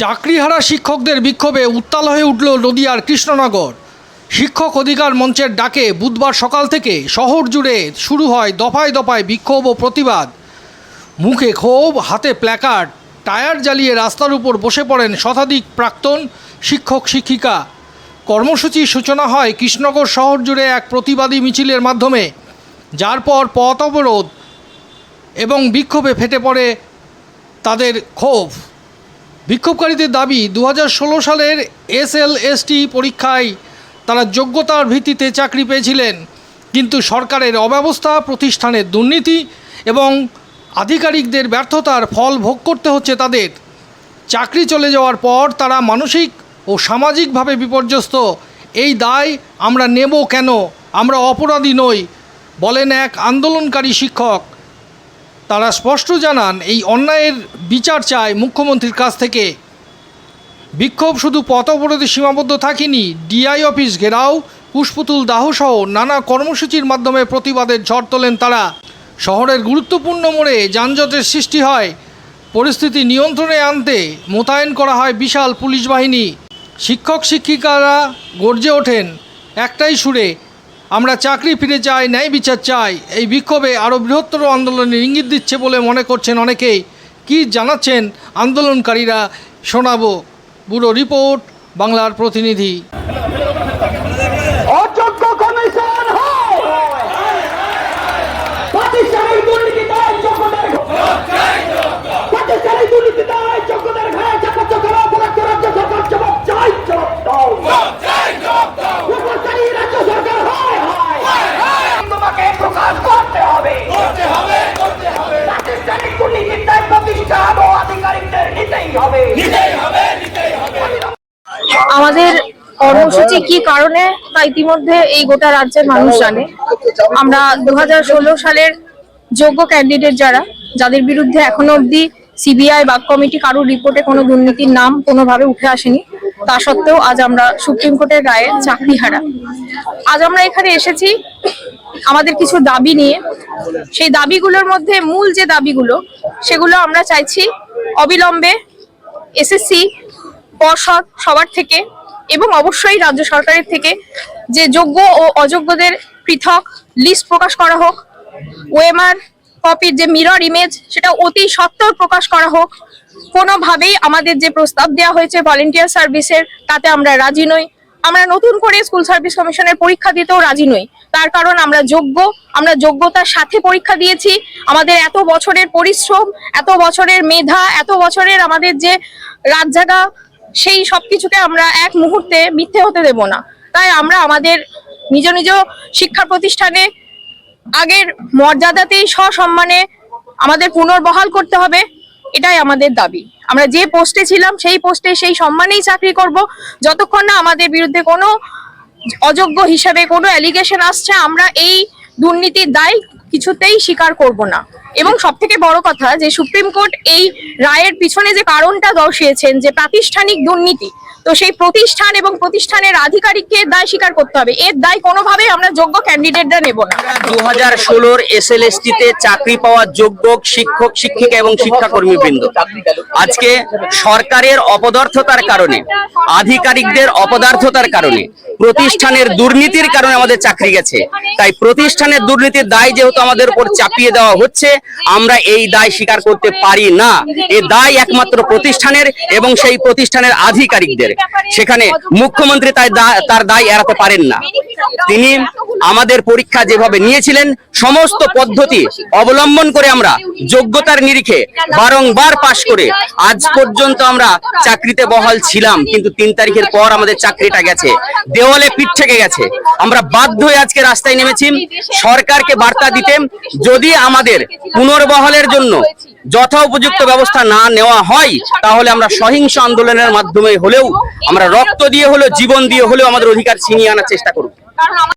চাকরিহারা শিক্ষকদের বিক্ষোভে উত্তাল হয়ে উঠল নদিয়ার কৃষ্ণনগর। শিক্ষক অধিকার মঞ্চের ডাকে বুধবার সকাল থেকে শহর জুড়ে শুরু হয় দফায় দফায় বিক্ষোভ ও প্রতিবাদ। মুখে ক্ষোভ, হাতে প্ল্যাকার্ড, টায়ার জ্বালিয়ে রাস্তার উপর বসে পড়েন শতাধিক প্রাক্তন শিক্ষক শিক্ষিকা। কর্মসূচির সূচনা হয় কৃষ্ণনগর শহর জুড়ে এক প্রতিবাদী মিছিলের মাধ্যমে, যার পর পথ অবরোধ এবং বিক্ষোভে ফেটে পড়ে তাদের ক্ষোভ। বিক্ষোভকারীদের দাবি দু হাজার ষোলো সালের এসএলএসটি পরীক্ষায় তারা যোগ্যতার ভিত্তিতে চাকরি পেয়েছিলেন। কিন্তু সরকারের অব্যবস্থা, প্রতিষ্ঠানের দুর্নীতি এবং আধিকারিকদের ব্যর্থতার ফল ভোগ করতে হচ্ছে তাদের। চাকরি চলে যাওয়ার পর তারা মানসিক ও সামাজিকভাবে বিপর্যস্ত। এই দায় আমরা নেব কেন? আমরা অপরাধী নই, বলেন এক আন্দোলনকারী শিক্ষক। তারা স্পষ্ট জানান, এই অন্যায়ের বিচার চায় মুখ্যমন্ত্রীর কাছ থেকে। বিক্ষোভ শুধু পথ অবরোধে সীমাবদ্ধ থাকেনি, ডিআই অফিস ঘেরাও, পুষ্পতুল দাহসহ নানা কর্মসূচির মাধ্যমে প্রতিবাদের ঝড় তোলেন তারা। শহরের গুরুত্বপূর্ণ মোড়ে যানজটের সৃষ্টি হয়। পরিস্থিতি নিয়ন্ত্রণে আনতে মোতায়েন করা হয় বিশাল পুলিশ বাহিনী। শিক্ষক শিক্ষিকারা গর্জে ওঠেন, একটাই সুরে আমরা চাকরি ফিরে চাই, ন্যায় বিচার চাই। এই বিক্ষোভে আরও বৃহত্তর আন্দোলনের ইঙ্গিত দিচ্ছে বলে মনে করছেন অনেকেই। কি জানাচ্ছেন আন্দোলনকারীরা? শোনাবো ব্যুরো রিপোর্ট, বাংলার প্রতিনিধি। দুর্নীতিতে কর্মসূচি কি কারণে, তা ইতিমধ্যে এই গোটা রাজ্যের মানুষ জানে। আমরা দু হাজার ষোলো সালের যোগ্য ক্যান্ডিডেট যারা, যাদের বিরুদ্ধে এখনও অবধি সিবিআই বা কমিটি কারোর রিপোর্টে কোনো দুর্নীতির নাম কোনোভাবে উঠে আসেনি, তা সত্ত্বেও আজ আমরা সুপ্রিম কোর্টের রায়ে চাকরি হারা। আজ আমরা এখানে এসেছি আমাদের কিছু দাবি নিয়ে। সেই দাবিগুলোর মধ্যে মূল যে দাবিগুলো, সেগুলো আমরা চাইছি অবিলম্বে এসএসসি পর্ষদ সবার থেকে এবং অবশ্যই রাজ্য সরকারের থেকে যে যোগ্য ও অযোগ্যদের পৃথক লিস্ট প্রকাশ করা হোক ওএমআর কপির যে মিরর ইমেজ সেটা অতি সত্বর প্রকাশ করা হোক, কোনোভাবেই আমাদের যে প্রস্তাব দেওয়া হয়েছে ভলেন্টিয়ার সার্ভিসের তাতে আমরা রাজি নই। আমরা নতুন করে স্কুল সার্ভিস কমিশনের পরীক্ষা দিতেও রাজি নই। তার কারণ আমরা যোগ্য, আমরা যোগ্যতার সাথে পরীক্ষা দিয়েছি। আমাদের এত বছরের পরিশ্রম, এত বছরের মেধা, এত বছরের আমাদের যে রাত জাগা সেই সব সবকিছুকে আমরা এক মুহূর্তে মিথ্যে হতে দেব না। তাই আমরা আমাদের নিজ নিজ শিক্ষা প্রতিষ্ঠানে আগের মর্যাদাতেই সসম্মানে আমাদের পুনর্বহাল করতে হবে, এটাই আমাদের দাবি। আমরা যে পোস্টে ছিলাম, সেই পোস্টে সেই সম্মানেই চাকরি করব। যতক্ষণ না আমাদের বিরুদ্ধে কোনো অযোগ্য হিসাবে কোনো অ্যালিগেশন আসছে, আমরা এই দুর্নীতির দায় কিছুতেই স্বীকার করব না। এবং সব থেকে বড় কথা যে সুপ্রিম কোর্ট এই রায়ের পিছনে যে কারণটা দর্শিয়েছেন যে প্রাতিষ্ঠানিক দুর্নীতি, তো সেই প্রতিষ্ঠান এবং প্রতিষ্ঠানের আধিকারিককে দায় স্বীকার করতে হবে। এর দায় কোনোভাবেই আমরা যোগ্য ক্যান্ডিডেটরা নেব না। দু হাজার ষোলোর এস এল তে চাকরি পাওয়া যোগ্য শিক্ষক, শিক্ষিকা এবং শিক্ষাকর্মী বৃন্দ আজকে সরকারের অপদার্থতার কারণে, আধিকারিকদের অপদার্থতার কারণে, প্রতিষ্ঠানের দুর্নীতির কারণে আমাদের চাকরি গেছে। তাই প্রতিষ্ঠানের দুর্নীতির দায় যেহেতু আমাদের উপর চাপিয়ে দেওয়া হচ্ছে আমরা এই দায় স্বীকার করতে পারি না। এ দায় একমাত্র প্রতিষ্ঠানের এবং সেই প্রতিষ্ঠানের আধিকারিকদের। সেখানে মুখ্যমন্ত্রী তার দায় এড়াতে পারেন না। তিনি আমাদের পরীক্ষা যেভাবে নিয়েছিলেন, সমস্ত পদ্ধতি অবলম্বন করে আমরা যোগ্যতার নিরিখে বারংবার পাশ করে আজ পর্যন্ত আমরা চাকরিতে বহাল ছিলাম, কিন্তু তিন তারিখের পর আমাদের চাকরিটা গেছে। দেওয়ালে পিঠ থেকে গেছে। আমরা বাধ্য হয়ে আজকে রাস্তায় নেমেছি। সরকারকে বার্তা দিতে যদি আমাদের পুনর্বহালের জন্য যথা উপযুক্ত ব্যবস্থা না নেওয়া হয়, তাহলে আমরা সহিংস আন্দোলনের মাধ্যমে হলেও, আমরা রক্ত দিয়ে হলেও, জীবন দিয়ে হলেও আমাদের অধিকার ছিনিয়ে আনার চেষ্টা করব।